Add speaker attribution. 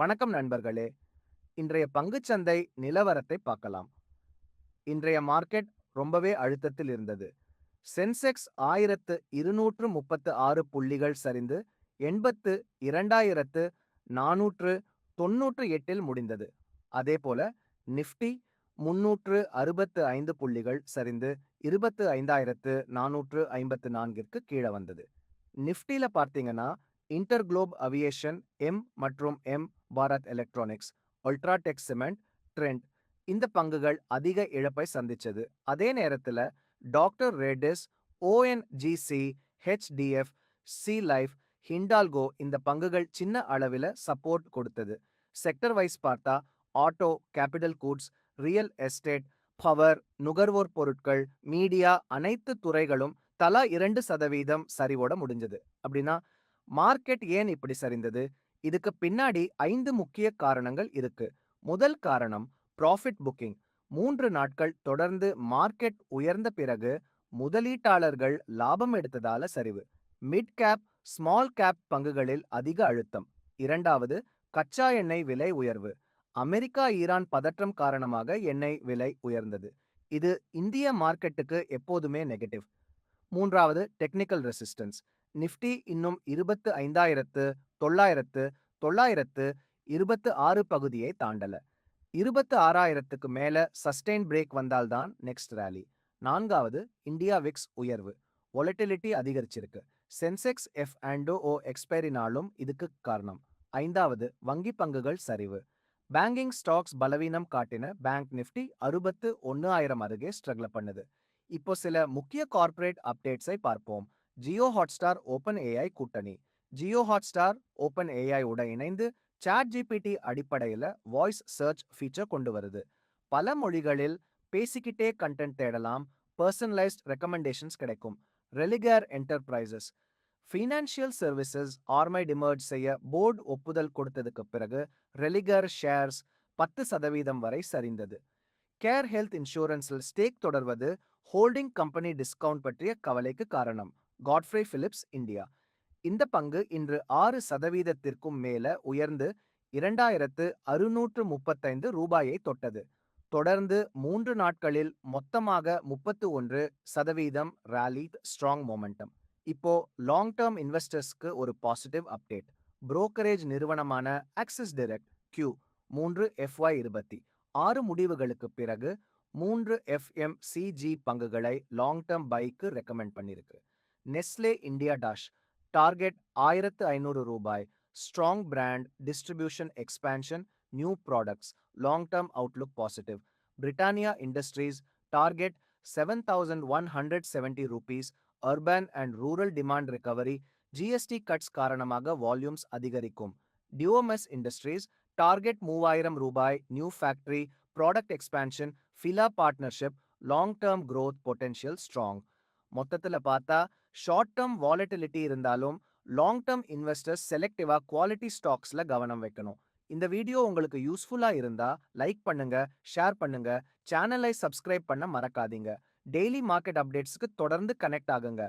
Speaker 1: வணக்கம் நண்பர்களே. இன்றைய பங்குச்சந்தை நிலவரத்தை பார்க்கலாம். இன்றைய மார்க்கெட் ரொம்பவே அழுத்தத்தில் இருந்தது. சென்செக்ஸ் ஆயிரத்து இருநூற்று முப்பத்து ஆறு புள்ளிகள் சரிந்து எண்பத்து இரண்டாயிரத்து நானூற்று தொன்னூற்று எட்டில் முடிந்தது. அதேபோல நிஃப்டி முன்னூற்று அறுபத்து ஐந்து புள்ளிகள் சரிந்து இருபத்து ஐந்தாயிரத்து நானூற்று ஐம்பத்து நான்கிற்கு கீழே வந்தது. நிஃப்டில பார்த்தீங்கன்னா இன்டர்குளோப் அவியேஷன் எம் மற்றும் M Bharat electronics UltraTech cement Trent இந்த பங்குகள் அதிக இழப்பை சந்திச்சது. அதே நேரத்தில் doctor Reddy's ONGC HDFC life Hindalco இந்த பங்குகள் சின்ன அளவில் சப்போர்ட் கொடுத்தது. செக்டர் வைஸ் பார்த்தா auto capital goods real estate power நுகர்வோர் பொருட்கள் மீடியா அனைத்து துறைகளும் தலா இரண்டு சதவீதம் சரிவோட முடிஞ்சது. அப்படின்னா மார்க்கெட் ஏன் இப்படி சரிந்தது? இதுக்கு பின்னாடி ஐந்து முக்கிய காரணங்கள் இருக்கு. முதல் காரணம் ப்ராஃபிட் புக்கிங் மூன்று நாட்கள் தொடர்ந்து மார்க்கெட் உயர்ந்த பிறகு முதலீட்டாளர்கள் லாபம் எடுத்ததால சரிவு. மிட் கேப் ஸ்மால் கேப் பங்குகளில் அதிக அழுத்தம். இரண்டாவது கச்சா எண்ணெய் விலை உயர்வு. அமெரிக்கா ஈரான் பதற்றம் காரணமாக எண்ணெய் விலை உயர்ந்தது. இது இந்திய மார்க்கெட்டுக்கு எப்போதுமே நெகட்டிவ் மூன்றாவது டெக்னிக்கல் ரெசிஸ்டன்ஸ் நிஃப்டி இன்னும் இருபத்து ஐந்தாயிரத்து தொள்ளாயிரத்து தொள்ளாயிரத்து இருபத்து ஆறு பகுதியை தாண்டல. இருபத்து ஆறாயிரத்துக்கு மேல சஸ்டெயின் பிரேக் வந்தால்தான் நெக்ஸ்ட் ரேலி நான்காவது இந்தியா விக்ஸ் உயர்வு. ஒலட்டிலிட்டி அதிகரிச்சிருக்கு. சென்செக்ஸ் எஃப் அண்டோ ஓ எக்ஸ்பைரினாலும் இதுக்கு காரணம். ஐந்தாவது வங்கி பங்குகள் சரிவு. பேங்கிங் ஸ்டாக்ஸ் பலவீனம் காட்டின பேங்க் நிஃப்டி அறுபத்து ஒன்னு ஆயிரம் அருகே ஸ்ட்ரகிள் பண்ணுது. இப்போ சில முக்கிய கார்ப்பரேட் அப்டேட்ஸை பார்ப்போம். ஜியோ ஹாட்ஸ்டார் ஓபன் ஏஐ கூட்டணி. ஜியோ ஹாட்ஸ்டார் ஓபன் ஏஐ உட இணைந்து சாட் ஜிபிடி அடிப்படையில் வாய்ஸ் சர்ச் ஃபீச்சர் கொண்டு வருது. பல மொழிகளில் பேசிக்கிட்டே கண்டென்ட் தேடலாம் பர்சனலைஸ்ட் ரெக்கமெண்டேஷன்ஸ் கிடைக்கும். ரெலிகேர் என்டர்பிரைசஸ் ஃபினான்ஷியல் சர்வீசஸ் ஆர்மை டிமர்ஜ் செய்ய போர்டு ஒப்புதல் கொடுத்ததுக்கு பிறகு ரெலிகர் ஷேர்ஸ் பத்து சதவீதம் வரை சரிந்தது. கேர் ஹெல்த் இன்சூரன்ஸில் ஸ்டேக் தொடர்வது ஹோல்டிங் கம்பெனி டிஸ்கவுண்ட் பற்றிய கவலைக்கு காரணம். காட்ஃப்ரே பிலிப்ஸ் இந்தியா இந்த பங்கு இன்று ஆறு சதவீதத்திற்கும் மேல உயர்ந்து இரண்டாயிரத்து அறுநூற்று முப்பத்தைந்து ரூபாயை தொட்டது. தொடர்ந்து மூன்று நாட்களில் மொத்தமாக முப்பத்து ஒன்று சதவீதம் ராலி ஸ்ட்ராங் மொமெண்டம் இப்போ லாங் டேர்ம் இன்வெஸ்டர்ஸ்க்கு ஒரு பாசிட்டிவ் அப்டேட் புரோக்கரேஜ் நிறுவனமான ஆக்சிஸ் டைரக்ட் கியூ மூன்று எஃப்ஒய் இருபத்தி. ஆறு முடிவுகளுக்கு பிறகு மூன்று எஃப்எம் சிஜி பங்குகளை லாங் டேர்ம் பைக்கு ரெக்கமெண்ட் பண்ணியிருக்கு நெஸ்லே இந்தியா டாஷ் டார்கெட் ஆயிரத்து ஐநூறு ரூபாய் strong brand distribution expansion new products long term outlook positive Britannia Industries target seven thousand one hundred seventy rupees urban and rural demand recovery GST cuts காரணமாக volumes அதிகரிக்கும் டியோமெஸ் industries target மூவாயிரம் ரூபாய் new factory product expansion Fila partnership long term growth potential strong மொத்தத்தில் பார்த்தா short term volatility இருந்தாலும் long term investors செலக்டிவாக quality ஸ்டாக்ஸ்ல கவனம் வைக்கணும். இந்த வீடியோ உங்களுக்கு யூஸ்ஃபுல்லா இருந்தா லைக் பண்ணுங்க ஷேர் பண்ணுங்க சேனலை சப்ஸ்கிரைப் பண்ண மறக்காதீங்க. டெய்லி மார்க்கெட் அப்டேட்ஸ்க்கு தொடர்ந்து கனெக்ட் ஆகுங்க.